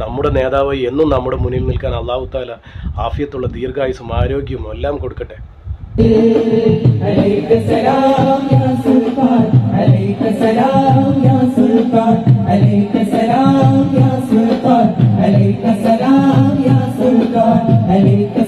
നമ്മുടെ നേതാവ് എന്നും നമ്മുടെ മുന്നിൽ നിൽക്കാൻ അള്ളാഹു താല ആഫിയത്തുള്ള ദീർഘായുസും ആരോഗ്യവും എല്ലാം കൊടുക്കട്ടെ. അലൈക്ക